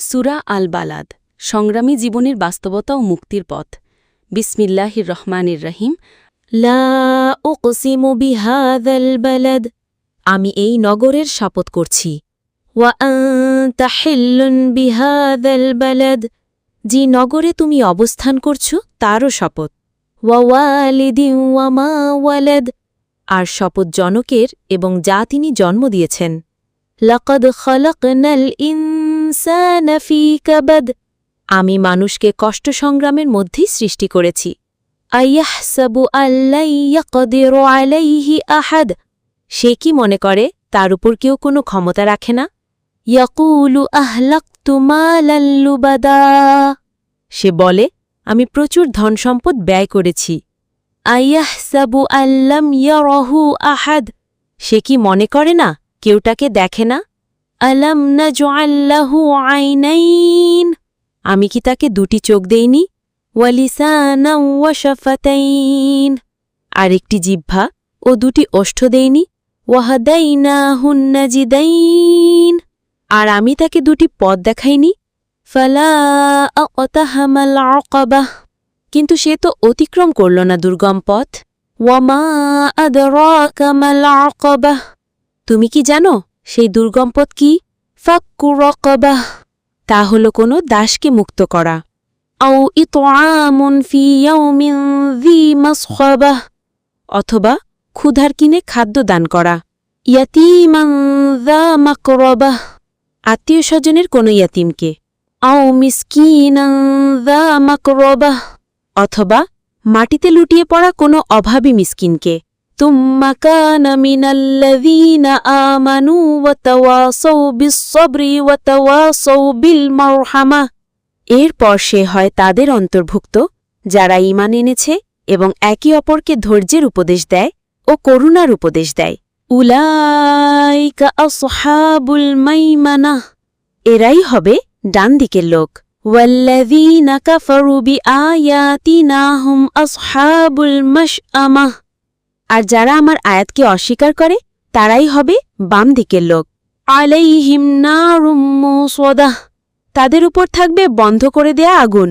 সুরা আল বালাদ সংগ্রামী জীবনের বাস্তবতা ও মুক্তির পথ। বিসমিল্লাহির রহমানির রহিম। বালাদ। আমি এই নগরের শপথ করছি। বালাদ। যে নগরে তুমি অবস্থান করছ, তারও শপথ। ওয়ালাদ। আর শপথ জনকের এবং যা তিনি জন্ম দিয়েছেন। লকদ খলক নল ফি কাবাদ আমি মানুষকে কষ্ট সংগ্রামের মধ্যেই সৃষ্টি করেছি। আয়াহসাবু আল্লাইয়াকদিরু আলাইহি আহাদ। সে কি মনে করে, তার উপর কেউ কোনো ক্ষমতা রাখে না? ইয়াকুলু আহলাকতু মালাল লুবাদা। সে বলে, আমি প্রচুর ধনসম্পদ ব্যয় করেছি। আয়াহসাবু আল্লাম ইয়ারহু আহাদ। সে কি মনে করে না, কেউ তাকে দেখে না? আলাম নাজআল্লাহু আইনাইন। আমি কি তাকে দুটি চোখ দেইনি? ওয়ালিসানা আর একটি জিহ্বা ও দুটি ওষ্ঠ দেইনি? ওয়াহাদাইনা হুন্নাজিদাইন আর আমি তাকে দুটি পথ দেখাইনি? ফালা কিন্তু সে তো অতিক্রম করল না দুর্গম পথ। ওয়ামা আদরাকামাল আকাবাহ তুমি কি জানো? সেই দুর্গম পথ কি? ফাক্কু রকবাহ তা হল কোনো দাসকে মুক্ত করা। আও ইতআমুন ফি অথবা ক্ষুধার কিনে খাদ্য দান করা। মাকরাবাহ আত্মীয় স্বজনের কোনো ইয়াতিমকে। আও মাকরাবাহ অথবা মাটিতে লুটিয়ে পড়া কোনো অভাবী মিসকিনকে। ثم كان من الذين آمنوا وتواصوا بالصبر وتواصوا بالمرحمة এরপর সে হয় তাদের অন্তর্ভুক্ত যারা ঈমান এনেছে এবং একে অপরকে ধৈর্যের উপদেশ দেয় ও করুণার উপদেশ দেয় উলাইকা আসহাবুল মাইমানা এরাই হবে ডান দিকের লোক ওয়াল্লাযীনা কাফারু বিআয়াতিনা হুম আসহাবুল মাশআমাহ আর যারা আমার আয়াতকে অস্বীকার করে, তারাই হবে বাম দিকের লোক। আলাইহিম মুসওয়াদাহ তাদের উপর থাকবে বন্ধ করে দেয়া আগুন।